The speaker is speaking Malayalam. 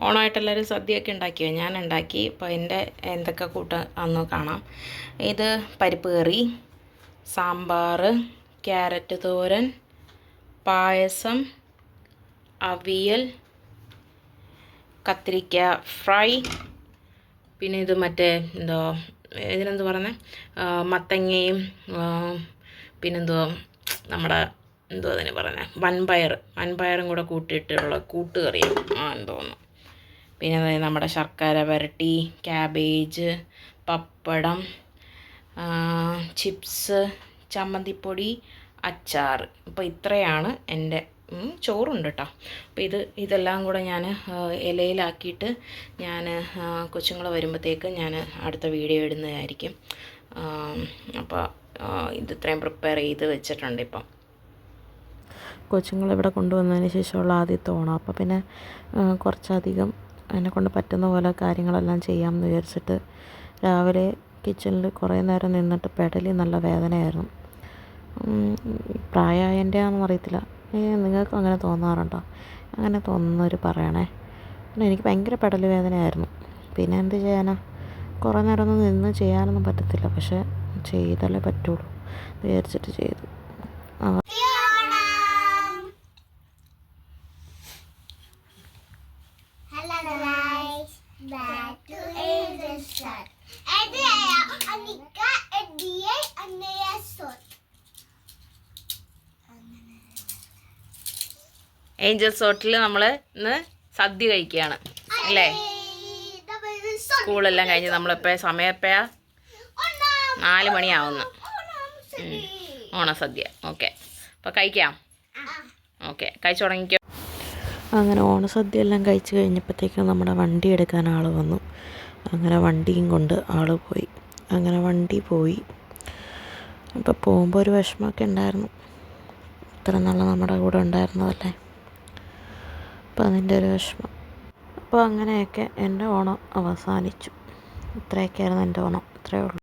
ഓണമായിട്ട് എല്ലാവരും സദ്യയൊക്കെ ഉണ്ടാക്കിയോ? ഞാൻ ഉണ്ടാക്കി അപ്പോൾ എന്റെ എന്തൊക്കെ കൂട്ട അന്ന് കാണാം. ഇത് പരിപ്പ് കറി സാമ്പാർ ക്യാരറ്റ് തോരൻ പായസം അവിയൽ കത്തിരിക്ക ഫ്രൈ പിന്നെ ഇത് മറ്റേ എന്തോ ഇതിനെന്ത് പറയുന്നത് മത്തങ്ങയും പിന്നെന്തോ നമ്മുടെ എന്തോ അതിന് പറയുന്നത് വൻപയർ വൻപയറും കൂടെ കൂട്ടിയിട്ടുള്ള കൂട്ടുകറിയാണ് ആ എന്തോന്നു പിന്നെ നമ്മുടെ ശർക്കര വരട്ടി ക്യാബേജ് പപ്പടം ചിപ്സ് ചമ്മന്തിപ്പൊടി അച്ചാർ അപ്പോൾ ഇത്രയാണ് എന്റെ ചോറുണ്ട് കേട്ടോ അപ്പോൾ ഇത് ഇതെല്ലാം കൂടെ ഞാൻ ഇലയിലാക്കിയിട്ട് ഞാൻ കൊച്ചുങ്ങൾ വരുമ്പോഴത്തേക്ക് ഞാൻ അടുത്ത വീഡിയോ ഇടുന്നതായിരിക്കും. അപ്പോൾ ഇത് ഇത്രയും പ്രിപ്പയർ ചെയ്ത് വെച്ചിട്ടുണ്ട് ഇപ്പം. കൊച്ചുങ്ങളിവിടെ കൊണ്ടുവന്നതിന് ശേഷമുള്ള ആദ്യത്തെ ഓണം. അപ്പോൾ പിന്നെ കുറച്ചധികം എന്നെ കൊണ്ട് പറ്റുന്ന പോലെ കാര്യങ്ങളെല്ലാം ചെയ്യാമെന്ന് വിചാരിച്ചിട്ട് രാവിലെ കിച്ചണിൽ കുറേ നേരം നിന്നിട്ട് പെടലി നല്ല വേദനയായിരുന്നു. ഉം, പ്രായമായതിന്റെ ആണെന്ന് അറിയത്തില്ല നിങ്ങൾക്കും അങ്ങനെ തോന്നാറുണ്ടോ? അങ്ങനെ തോന്നുന്നവർ പറയണേ. പിന്നെ എനിക്ക് ഭയങ്കര പെടൽ വേദനയായിരുന്നു. പിന്നെ എന്ത് ചെയ്യാനാ? കുറേ നേരം ഒന്നും നിന്ന് ചെയ്യാനൊന്നും പറ്റത്തില്ല. പക്ഷേ ചെയ്തല്ലേ പറ്റുള്ളൂ. വിചാരിച്ചിട്ട് ചെയ്തു. ഏഞ്ചൽ സോട്ടിൽ നമ്മൾ ഇന്ന് സദ്യ കഴിക്കുകയാണ് അല്ലേ? സ്കൂളെല്ലാം കഴിഞ്ഞ് നമ്മളിപ്പോൾ സമയം എപ്പോഴാ നാല് മണിയാവുന്നു. ഓണസദ്യ. ഓക്കെ. അപ്പോൾ കഴിക്കാം. ഓക്കെ. കഴിച്ചു തുടങ്ങിക്കോ. അങ്ങനെ ഓണസദ്യ എല്ലാം കഴിച്ച് കഴിഞ്ഞപ്പോഴത്തേക്കും നമ്മുടെ വണ്ടി എടുക്കാൻ ആൾ വന്നു. അങ്ങനെ വണ്ടിയും കൊണ്ട് ആൾ പോയി. അങ്ങനെ വണ്ടി പോയി. അപ്പോൾ പോകുമ്പോൾ ഒരു വിഷമമൊക്കെ ഉണ്ടായിരുന്നു. ഇത്ര നല്ല നമ്മുടെ കൂടെ ഉണ്ടായിരുന്നതല്ലേ? അപ്പോൾ അതിന്റെ ഒരു വിഷമം. അപ്പോൾ അങ്ങനെയൊക്കെ എന്റെ ഓണം അവസാനിച്ചു. ഇത്രയൊക്കെയായിരുന്നു എന്റെ ഓണം. ഇത്രയേ ഉള്ളൂ.